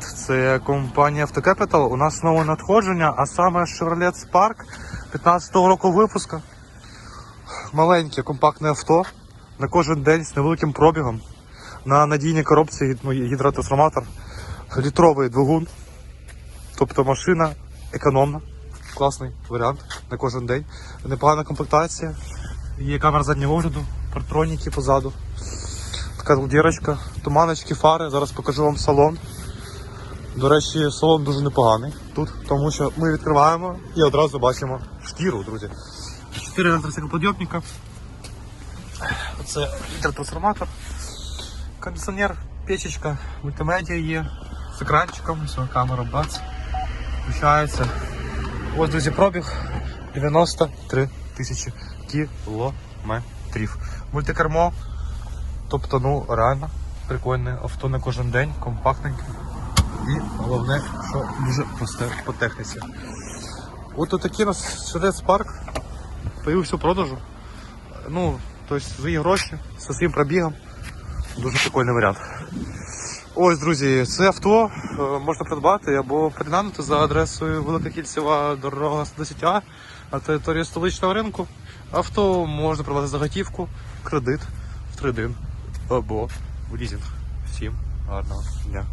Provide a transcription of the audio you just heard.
Це компанія Автокепітал. У нас нове надходження, а саме Chevrolet Spark 15-го року випуска. Маленьке компактне авто на кожен день з невеликим пробігом. На надійній коробці ну, гідротрансформатор, літровий двигун. Тобто машина економна, класний варіант на кожен день. Непогана комплектація. Є камера заднього огляду, партроніки позаду. Така дірочка, туманочки, фари. Зараз покажу вам салон. До речі, салон дуже непоганий тут, тому що ми відкриваємо і одразу бачимо шкіру, друзі. Чотири електросикоподйомника. Це гідротрансформатор, кондиціонер, печечка, мультимедіа є з екранчиком, все, камера бац. Включається. Ось, друзі, пробіг 93 тисячі кілометрів. Мультикермо. Тобто, ну, реально прикольне авто на кожен день, компактненьке. І головне, що дуже просте по техніці. От такий у нас Chevrolet Spark появився в продажу. Ну, тобто свої гроші, зі своїм пробігом. Дуже прикольний варіант. Ось, друзі, це авто е, можна придбати або приглянути за адресою Велика Кільцева дорога 110А на території столичного ринку. Авто можна придбати за готівку, кредит в тридин або в лізинг. Всім гарного дня.